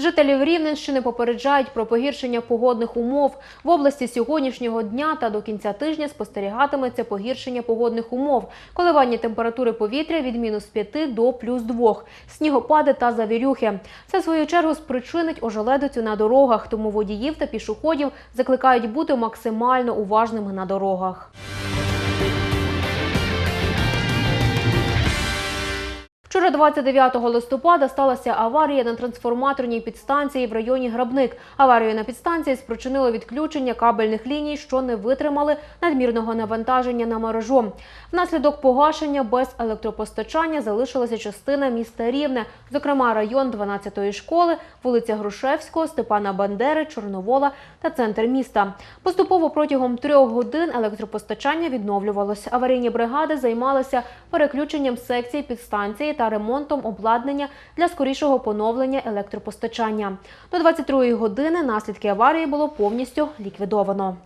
Жителів Рівненщини попереджають про погіршення погодних умов. В області сьогоднішнього дня та до кінця тижня спостерігатиметься погіршення погодних умов. Коливання температури повітря від мінус 5 до плюс 2. Снігопади та завірюхи. Це в свою чергу спричинить ожеледицю на дорогах, тому водіїв та пішоходів закликають бути максимально уважними на дорогах. Вчора, 29 листопада, сталася аварія на трансформаторній підстанції в районі Грабник. Аварію на підстанції спричинило відключення кабельних ліній, що не витримали надмірного навантаження на мережу. Внаслідок погашення без електропостачання залишилася частина міста Рівне, зокрема район 12-ї школи, вулиця Грушевського, Степана Бандери, Чорновола та центр міста. Поступово протягом трьох годин електропостачання відновлювалося. Аварійні бригади займалися переключенням секцій підстанції та ремонтом обладнання для скорішого поновлення електропостачання. До 22-ї години наслідки аварії було повністю ліквідовано.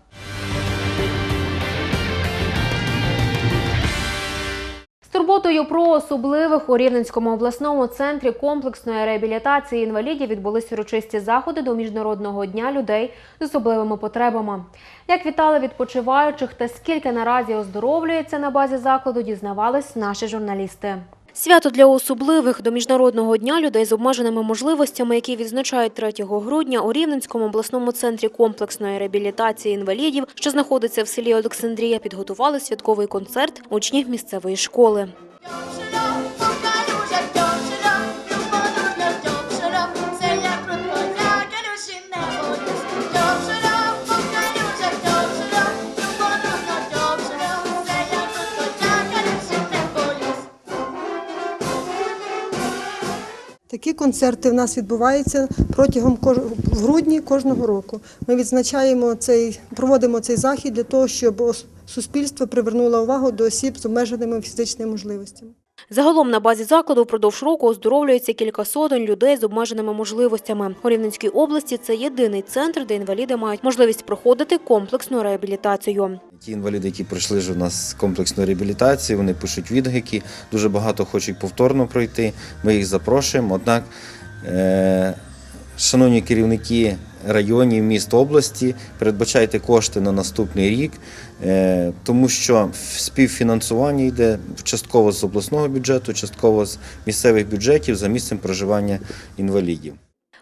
Турботою про особливих у Рівненському обласному центрі комплексної реабілітації інвалідів відбулись урочисті заходи до міжнародного дня людей з особливими потребами. Як вітали відпочиваючих та скільки наразі оздоровлюється на базі закладу, дізнавались наші журналісти. Свято для особливих до міжнародного дня людей з обмеженими можливостями, які відзначають 3 грудня у Рівненському обласному центрі комплексної реабілітації інвалідів, що знаходиться в селі Олександрія, підготували святковий концерт учнів місцевої школи. Такі концерти в нас відбуваються протягом в грудні кожного року. Ми відзначаємо цей, проводимо цей захід для того, щоб суспільство привернуло увагу до осіб з обмеженими фізичними можливостями. Загалом на базі закладу впродовж року оздоровлюється кілька сотень людей з обмеженими можливостями. У Рівненській області це єдиний центр, де інваліди мають можливість проходити комплексну реабілітацію. Ті інваліди, які пройшли ж у нас комплексну реабілітацію, вони пишуть відгуки, дуже багато хочуть повторно пройти. Ми їх запрошуємо. Однак, е, шановні керівники районів, міст області, передбачайте кошти на наступний рік, е, тому що співфінансування йде частково з обласного бюджету, частково з місцевих бюджетів за місцем проживання інвалідів.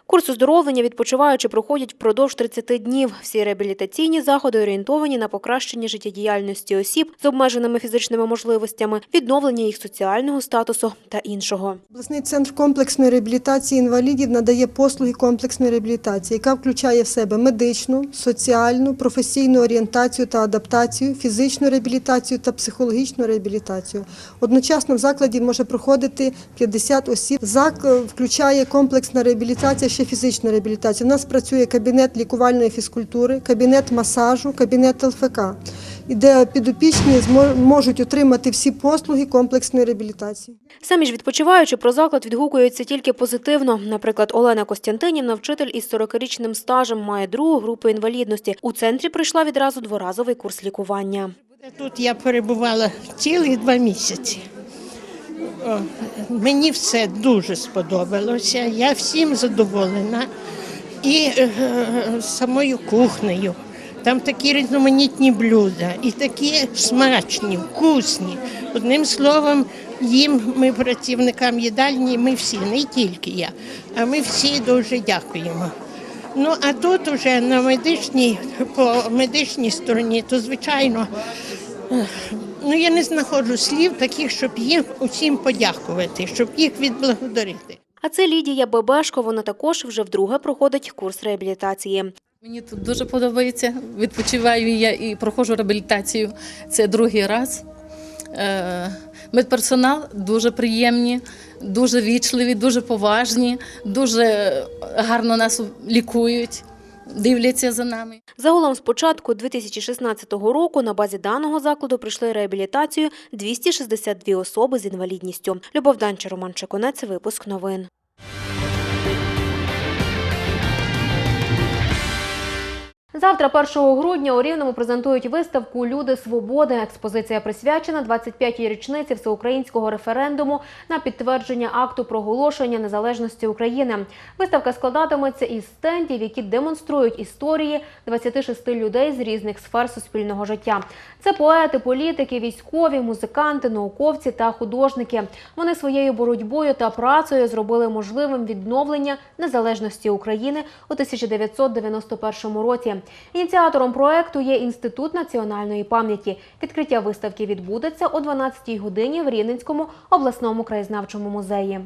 Курс оздоровлення відпочиваючи проходять впродовж 30 днів. Всі реабілітаційні заходи орієнтовані на покращення життєдіяльності осіб з обмеженими фізичними можливостями, відновлення їх соціального статусу та іншого. Обласний центр комплексної реабілітації інвалідів надає послуги комплексної реабілітації, яка включає в себе медичну, соціальну, професійну орієнтацію та адаптацію, фізичну реабілітацію та психологічну реабілітацію. Одночасно в закладі може проходити 50 осіб. ЗАК е, включає комплексна реабілітація, ще фізична реабілітація. У нас працює кабінет лікувальної фізкультури, кабінет масажу, кабінет ЛФК, де підопічні змо- можуть отримати всі послуги комплексної реабілітації. Самі ж відпочиваючи про заклад відгукуються тільки позитивно. Наприклад, Олена Костянтинівна, вчитель із 40-річним стажем, має другу групу інвалідності. У центрі прийшла відразу дворазовий курс лікування. Тут я перебувала цілих два місяці. Мені все дуже сподобалося. Я всім задоволена і е, самою кухнею. Там такі різноманітні блюда, і такі смачні, вкусні. Одним словом, їм, ми працівникам їдальні, ми всі, не тільки я, а ми всі дуже дякуємо. Ну а тут уже на медичній, по медичній стороні, то звичайно, ех, ну я не знаходжу слів таких, щоб їм усім подякувати, щоб їх відблагодарити. А це Лідія Бебешко. Вона також вже вдруге проходить курс реабілітації. Мені тут дуже подобається. Відпочиваю я і проходжу реабілітацію. Це другий раз. Е, Медперсонал дуже приємні, дуже вічливі, дуже поважні, дуже гарно нас лікують, дивляться за нами. Загалом з початку 2016 року на базі даного закладу прийшли реабілітацію 262 особи з інвалідністю. Любов Данча, Роман Чеконець, випуск новин. Завтра, 1 грудня, у Рівному презентують виставку Люди свободи. Експозиція присвячена 25-й річниці всеукраїнського референдуму на підтвердження акту проголошення незалежності України. Виставка складатиметься із стендів, які демонструють історії 26 людей з різних сфер суспільного життя. Це поети, політики, військові, музиканти, науковці та художники. Вони своєю боротьбою та працею зробили можливим відновлення незалежності України у 1991 році. Ініціатором проекту є Інститут національної пам'яті. Відкриття виставки відбудеться о 12-й годині в Рівненському обласному краєзнавчому музеї.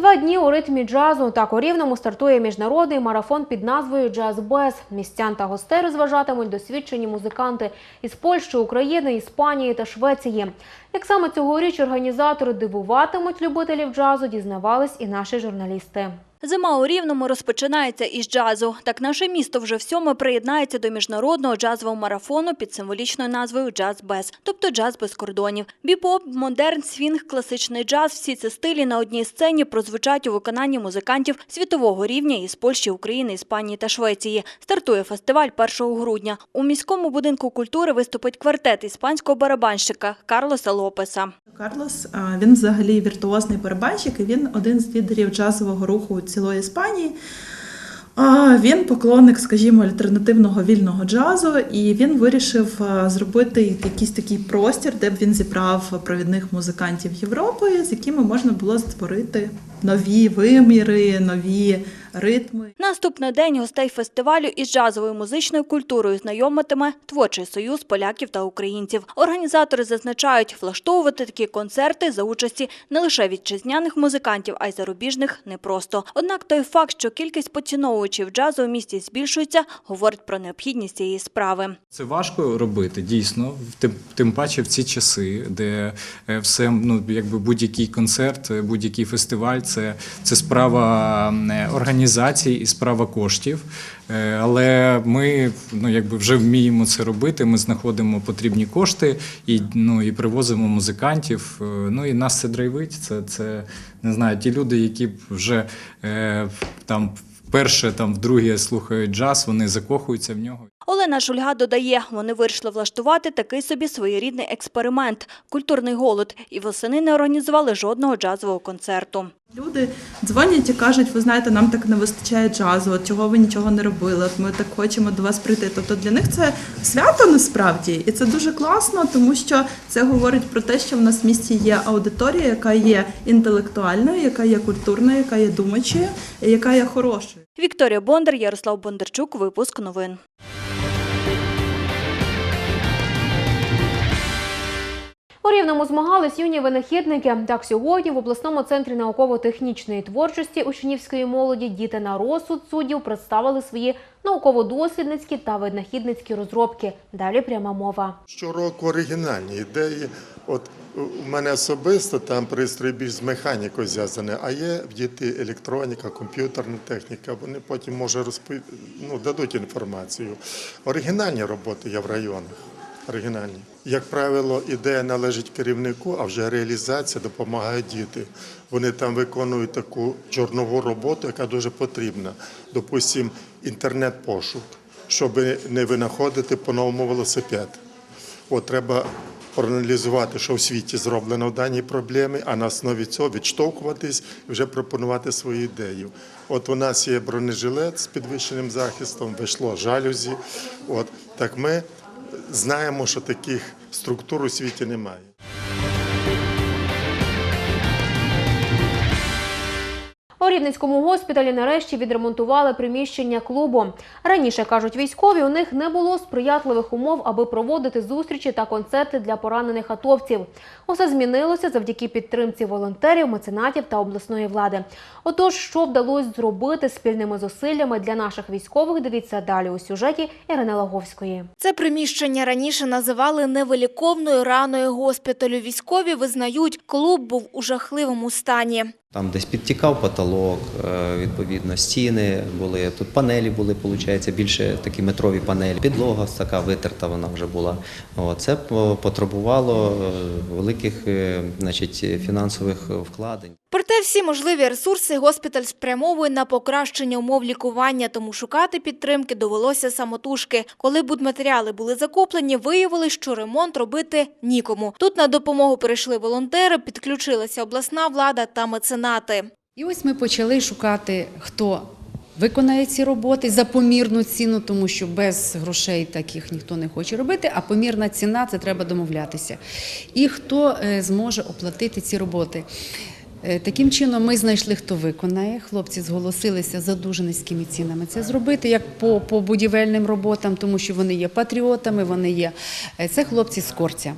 Два дні у ритмі джазу. Так у Рівному стартує міжнародний марафон під назвою Джаз Без. Містян та гостей розважатимуть досвідчені музиканти із Польщі, України, Іспанії та Швеції. Як саме цьогоріч організатори дивуватимуть любителів джазу, дізнавались і наші журналісти. Зима у Рівному розпочинається із джазу. Так наше місто вже всьоме приєднається до міжнародного джазового марафону під символічною назвою «Джаз без», тобто джаз без кордонів. Біпоп, модерн, свінг, класичний джаз – всі ці стилі на одній сцені прозвучать у виконанні музикантів світового рівня із Польщі, України, Іспанії та Швеції. Стартує фестиваль 1 грудня. У міському будинку культури виступить квартет іспанського барабанщика Карлоса Лопеса. Карлос він взагалі віртуозний барабанщик, і він один з лідерів джазового руху цілої Іспанії. Він поклонник, скажімо, альтернативного вільного джазу, і він вирішив зробити якийсь такий простір, де б він зібрав провідних музикантів Європи, з якими можна було створити нові виміри, нові ритми. Наступний день гостей фестивалю із джазовою музичною культурою знайомитиме творчий союз поляків та українців. Організатори зазначають, влаштовувати такі концерти за участі не лише вітчизняних музикантів, а й зарубіжних непросто. Однак той факт, що кількість поціновувачів джазу у місті збільшується, говорить про необхідність цієї справи. Це важко робити, дійсно. Тим, тим паче в ці часи, де е, все, ну якби будь-який концерт, е, будь-який фестиваль це, це справа е, організації і справа коштів. Е, Але ми ну, якби вже вміємо це робити. Ми знаходимо потрібні кошти і, ну, і привозимо музикантів. Е, Ну і нас це драйвить. Це, це не знаю, ті люди, які вже е, там вперше, там вдруге слухають джаз, вони закохуються в нього. Олена Шульга додає, вони вирішили влаштувати такий собі своєрідний експеримент – культурний голод, і восени не організували жодного джазового концерту. Люди дзвонять і кажуть, ви знаєте, нам так не вистачає джазу, от чого ви нічого не робили, от ми так хочемо до вас прийти. Тобто для них це свято насправді, і це дуже класно, тому що це говорить про те, що в нас в місті є аудиторія, яка є інтелектуальною, яка є культурною, яка є думачою, яка є хорошою. Вікторія Бондар, Ярослав Бондарчук, випуск новин. У Рівному змагались юні винахідники. Так сьогодні в обласному центрі науково-технічної творчості учнівської молоді діти на розсуд суддів представили свої науково-дослідницькі та винахідницькі розробки. Далі пряма мова. Щороку оригінальні ідеї. От у мене особисто там пристрій більш з механікою зв'язаний, а є в діти електроніка, комп'ютерна техніка. Вони потім може розпи... ну, дадуть інформацію. Оригінальні роботи є в районах. Оригінальні. Як правило, ідея належить керівнику, а вже реалізація допомагає діти. Вони там виконують таку чорнову роботу, яка дуже потрібна. Допустим, інтернет-пошук, щоб не винаходити по-новому велосипед. От треба проаналізувати, що в світі зроблено в даній проблемі, а на основі цього відштовхуватись і вже пропонувати свою ідею. От у нас є бронежилет з підвищеним захистом, вийшло жалюзі. От так ми знаємо, що таких структур у світі немає. У Рівненському госпіталі нарешті відремонтували приміщення клубу. Раніше, кажуть військові, у них не було сприятливих умов, аби проводити зустрічі та концерти для поранених атовців. Усе змінилося завдяки підтримці волонтерів, меценатів та обласної влади. Отож, що вдалося зробити спільними зусиллями для наших військових, дивіться далі у сюжеті Ірини Лаговської. Це приміщення раніше називали невиліковною раною госпіталю. Військові визнають, клуб був у жахливому стані. Там десь підтікав потолок, е, відповідно, стіни були, тут панелі були, виходить, більше такі метрові панелі. Підлога така витерта вона вже була. Це потребувало е, великих е, значить, фінансових вкладень. Проте всі можливі ресурси госпіталь спрямовує на покращення умов лікування, тому шукати підтримки довелося самотужки. Коли будматеріали були закуплені, виявили, що ремонт робити нікому. Тут на допомогу перейшли волонтери, підключилася обласна влада та меценати. І ось ми почали шукати, хто виконає ці роботи за помірну ціну, тому що без грошей таких ніхто не хоче робити, а помірна ціна це треба домовлятися. І хто е, зможе оплатити ці роботи. Е, Таким чином, ми знайшли, хто виконає. Хлопці зголосилися за дуже низькими цінами це зробити, як по, по будівельним роботам, тому що вони є патріотами, вони є. е, Це хлопці з Корця.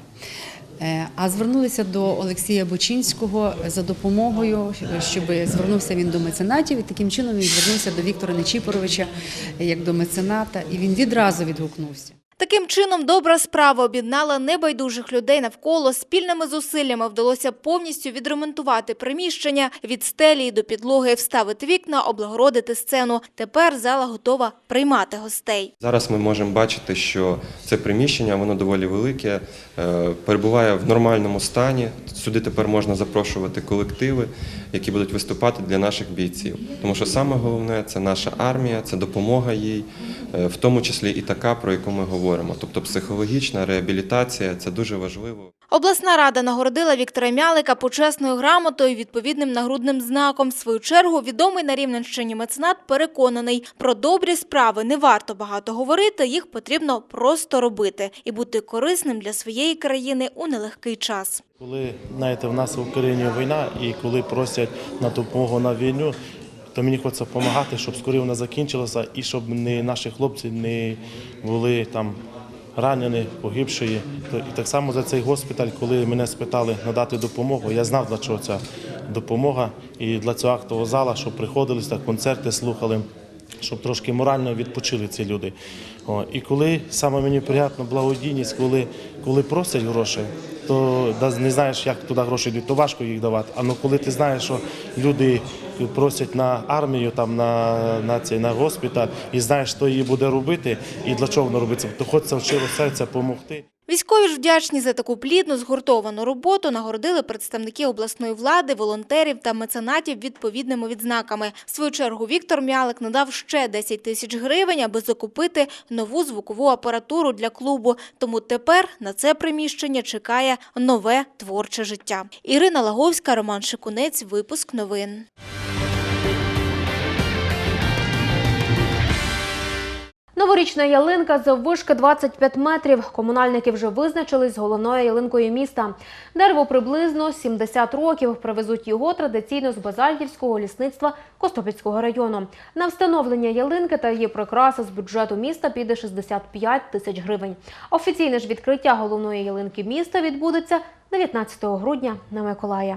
Е, А звернулися до Олексія Бочинського за допомогою, щоб звернувся він до меценатів, і таким чином він звернувся до Віктора Нечіпоровича як до мецената, і він відразу відгукнувся. Таким чином, добра справа об'єднала небайдужих людей навколо. Спільними зусиллями вдалося повністю відремонтувати приміщення від стелі до підлоги, вставити вікна, облагородити сцену. Тепер зала готова приймати гостей. Зараз ми можемо бачити, що це приміщення, воно доволі велике, е, перебуває в нормальному стані. Сюди тепер можна запрошувати колективи, які будуть виступати для наших бійців. Тому що саме головне це наша армія, це допомога їй, в тому числі і така, про яку ми говоримо. Тобто психологічна реабілітація це дуже важливо. Обласна рада нагородила Віктора Мялика почесною грамотою відповідним нагрудним знаком. В свою чергу відомий на Рівненщині меценат переконаний, про добрі справи не варто багато говорити, їх потрібно просто робити і бути корисним для своєї країни у нелегкий час. Коли знаєте, в нас в Україні війна, і коли просять на допомогу на війну, то мені хочеться допомагати, щоб скоріше вона закінчилася і щоб не наші хлопці не були там ранені, погибші. То- І так само за цей госпіталь, коли мене спитали надати допомогу, я знав, для чого ця допомога. І для цього актового зала, щоб приходили, так концерти слухали, щоб трошки морально відпочили ці люди. І коли саме мені приємно благодійність, коли, коли просять гроші, то да- не знаєш, як туди гроші йдуть, то важко їх давати. А ну коли ти знаєш, що люди просять на армію, там на, на, цей, на госпіталь, і знаєш, що її буде робити і для чого воно робиться, то хочеться в щиро серця допомогти. Військові ж вдячні за таку плідну, згуртовану роботу нагородили представники обласної влади, волонтерів та меценатів відповідними відзнаками. В свою чергу Віктор Мялик надав ще 10 тисяч гривень, аби закупити нову звукову апаратуру для клубу. Тому тепер на це приміщення чекає нове творче життя. Ірина Лаговська, Роман Шикунець, випуск новин. Новорічна ялинка заввишки 25 метрів. Комунальники вже визначились з головною ялинкою міста. Дерево приблизно 70 років. Привезуть його традиційно з базальтівського лісництва Костопільського району. На встановлення ялинки та її прикраси з бюджету міста піде 65 тисяч гривень. Офіційне ж відкриття головної ялинки міста відбудеться 19 грудня на Миколая.